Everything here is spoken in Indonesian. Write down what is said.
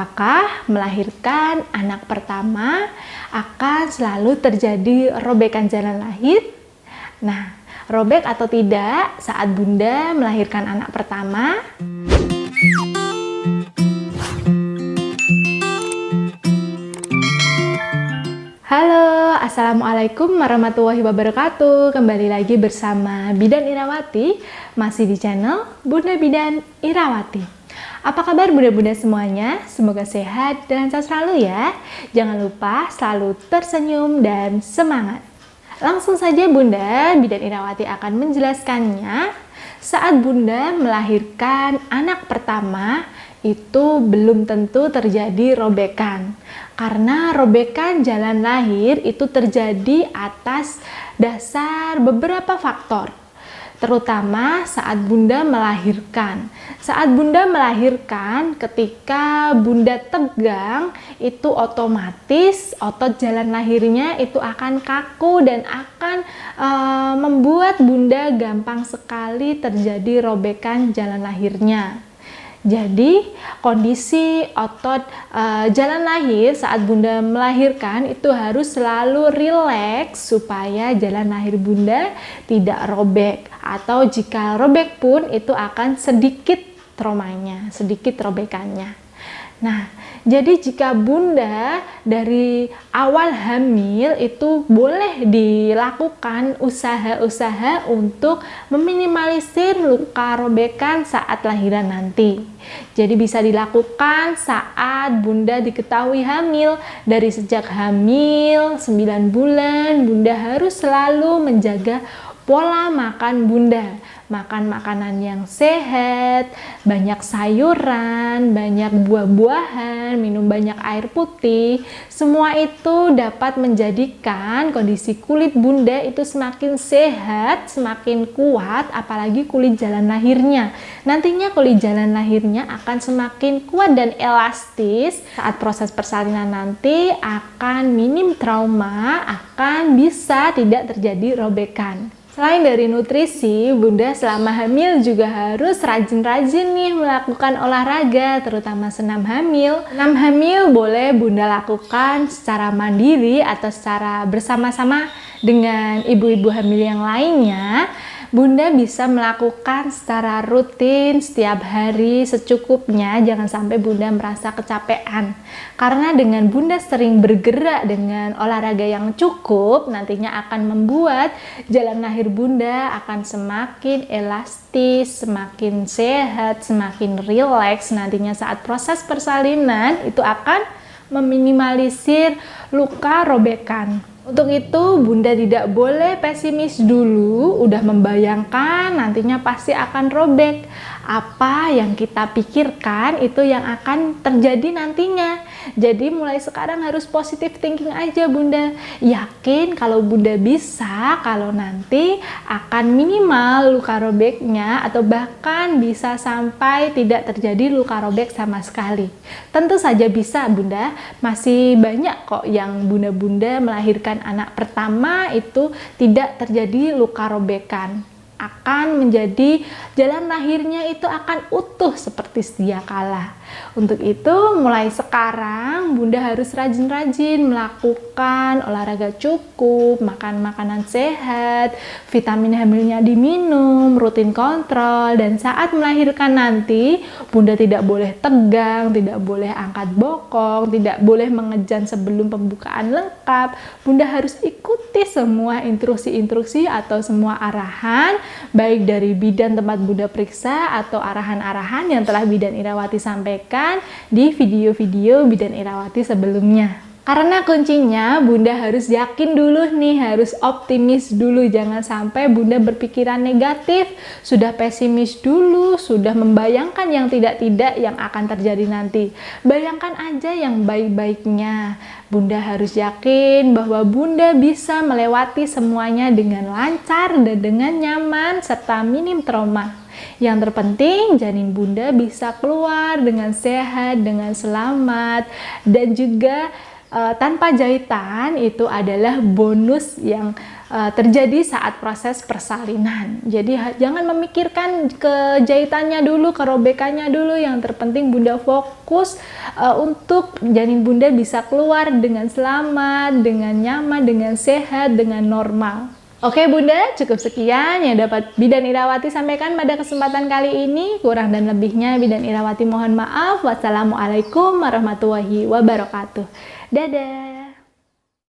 Apakah melahirkan anak pertama akan selalu terjadi robekan jalan lahir? Nah, robek atau tidak saat bunda melahirkan anak pertama? Halo, Assalamualaikum warahmatullahi wabarakatuh Kembali lagi bersama Bidan Irawati Masih di channel Bunda Bidan Irawati apa kabar bunda-bunda semuanya? Semoga sehat dan lancar selalu ya. Jangan lupa selalu tersenyum dan semangat. Langsung saja Bunda, Bidan Irawati akan menjelaskannya. Saat Bunda melahirkan anak pertama, itu belum tentu terjadi robekan. Karena robekan jalan lahir itu terjadi atas dasar beberapa faktor terutama saat bunda melahirkan. Saat bunda melahirkan, ketika bunda tegang, itu otomatis otot jalan lahirnya itu akan kaku dan akan uh, membuat bunda gampang sekali terjadi robekan jalan lahirnya. Jadi kondisi otot uh, jalan lahir saat bunda melahirkan itu harus selalu rileks supaya jalan lahir bunda tidak robek atau jika robek pun itu akan sedikit traumanya, sedikit robekannya. Nah, jadi jika bunda dari awal hamil itu boleh dilakukan usaha-usaha untuk meminimalisir luka robekan saat lahiran nanti. Jadi bisa dilakukan saat bunda diketahui hamil. Dari sejak hamil 9 bulan, bunda harus selalu menjaga pola makan bunda makan makanan yang sehat, banyak sayuran, banyak buah-buahan, minum banyak air putih. Semua itu dapat menjadikan kondisi kulit bunda itu semakin sehat, semakin kuat, apalagi kulit jalan lahirnya. Nantinya kulit jalan lahirnya akan semakin kuat dan elastis saat proses persalinan nanti akan minim trauma, akan bisa tidak terjadi robekan. Selain dari nutrisi, Bunda selama hamil juga harus rajin-rajin nih melakukan olahraga, terutama senam hamil. Senam hamil boleh Bunda lakukan secara mandiri atau secara bersama-sama dengan ibu-ibu hamil yang lainnya Bunda bisa melakukan secara rutin setiap hari secukupnya, jangan sampai Bunda merasa kecapean. Karena dengan Bunda sering bergerak dengan olahraga yang cukup, nantinya akan membuat jalan lahir Bunda akan semakin elastis, semakin sehat, semakin rileks. Nantinya saat proses persalinan itu akan meminimalisir luka robekan. Untuk itu, Bunda tidak boleh pesimis dulu, udah membayangkan nantinya pasti akan robek apa yang kita pikirkan itu yang akan terjadi nantinya. Jadi mulai sekarang harus positif thinking aja Bunda. Yakin kalau Bunda bisa kalau nanti akan minimal luka robeknya atau bahkan bisa sampai tidak terjadi luka robek sama sekali. Tentu saja bisa Bunda. Masih banyak kok yang Bunda-bunda melahirkan anak pertama itu tidak terjadi luka robekan akan menjadi jalan lahirnya itu akan utuh seperti sedia kala. Untuk itu, mulai sekarang Bunda harus rajin-rajin melakukan olahraga cukup, makan makanan sehat, vitamin hamilnya diminum, rutin kontrol, dan saat melahirkan nanti, Bunda tidak boleh tegang, tidak boleh angkat bokong, tidak boleh mengejan sebelum pembukaan lengkap. Bunda harus ikuti semua instruksi-instruksi atau semua arahan, baik dari bidan tempat Bunda periksa atau arahan-arahan yang telah bidan Irawati sampaikan sampaikan di video-video Bidan Irawati sebelumnya. Karena kuncinya Bunda harus yakin dulu nih, harus optimis dulu. Jangan sampai Bunda berpikiran negatif, sudah pesimis dulu, sudah membayangkan yang tidak-tidak yang akan terjadi nanti. Bayangkan aja yang baik-baiknya. Bunda harus yakin bahwa Bunda bisa melewati semuanya dengan lancar dan dengan nyaman serta minim trauma. Yang terpenting janin bunda bisa keluar dengan sehat, dengan selamat, dan juga uh, tanpa jahitan itu adalah bonus yang uh, terjadi saat proses persalinan. Jadi jangan memikirkan kejahitannya dulu, kerobekannya dulu. Yang terpenting Bunda fokus uh, untuk janin Bunda bisa keluar dengan selamat, dengan nyaman, dengan sehat, dengan normal. Oke Bunda, cukup sekian yang dapat Bidan Irawati sampaikan pada kesempatan kali ini. Kurang dan lebihnya Bidan Irawati mohon maaf. Wassalamualaikum warahmatullahi wabarakatuh. Dadah.